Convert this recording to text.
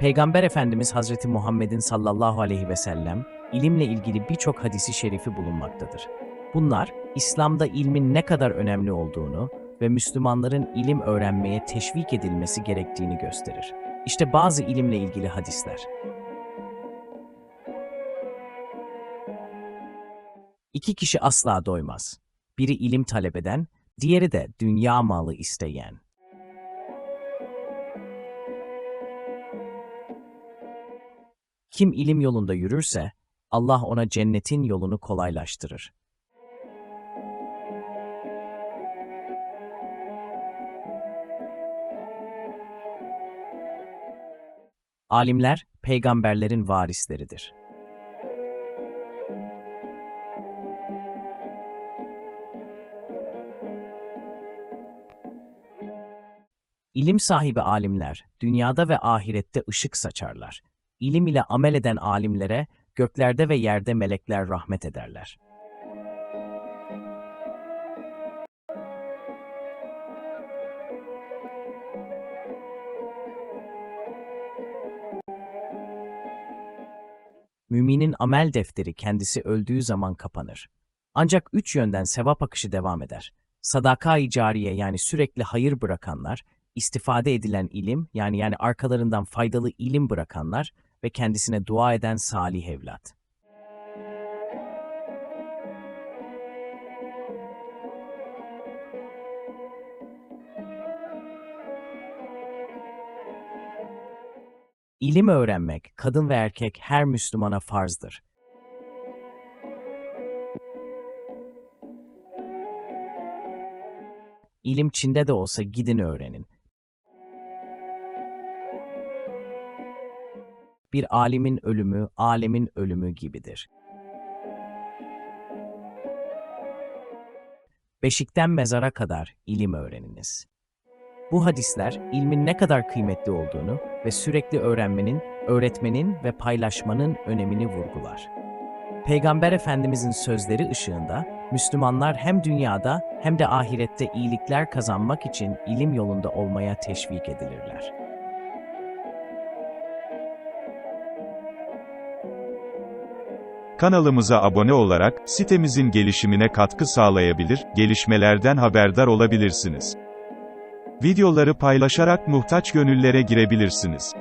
Peygamber Efendimiz Hazreti Muhammed'in sallallahu aleyhi ve sellem ilimle ilgili birçok hadisi şerifi bulunmaktadır. Bunlar İslam'da ilmin ne kadar önemli olduğunu ve Müslümanların ilim öğrenmeye teşvik edilmesi gerektiğini gösterir. İşte bazı ilimle ilgili hadisler. İki kişi asla doymaz. Biri ilim talep eden, diğeri de dünya malı isteyen. Kim ilim yolunda yürürse, Allah ona cennetin yolunu kolaylaştırır. Alimler, peygamberlerin varisleridir. İlim sahibi alimler, dünyada ve ahirette ışık saçarlar. İlim ile amel eden alimlere, göklerde ve yerde melekler rahmet ederler. Müminin amel defteri kendisi öldüğü zaman kapanır. Ancak üç yönden sevap akışı devam eder. Sadaka-i cariye yani sürekli hayır bırakanlar, istifade edilen ilim yani yani arkalarından faydalı ilim bırakanlar ve kendisine dua eden salih evlat. İlim öğrenmek, kadın ve erkek her Müslümana farzdır. İlim Çin'de de olsa gidin öğrenin. Bir alimin ölümü, alemin ölümü gibidir. Beşikten mezara kadar ilim öğreniniz. Bu hadisler ilmin ne kadar kıymetli olduğunu ve sürekli öğrenmenin, öğretmenin ve paylaşmanın önemini vurgular. Peygamber Efendimizin sözleri ışığında Müslümanlar hem dünyada hem de ahirette iyilikler kazanmak için ilim yolunda olmaya teşvik edilirler. Kanalımıza abone olarak sitemizin gelişimine katkı sağlayabilir, gelişmelerden haberdar olabilirsiniz. Videoları paylaşarak muhtaç gönüllere girebilirsiniz.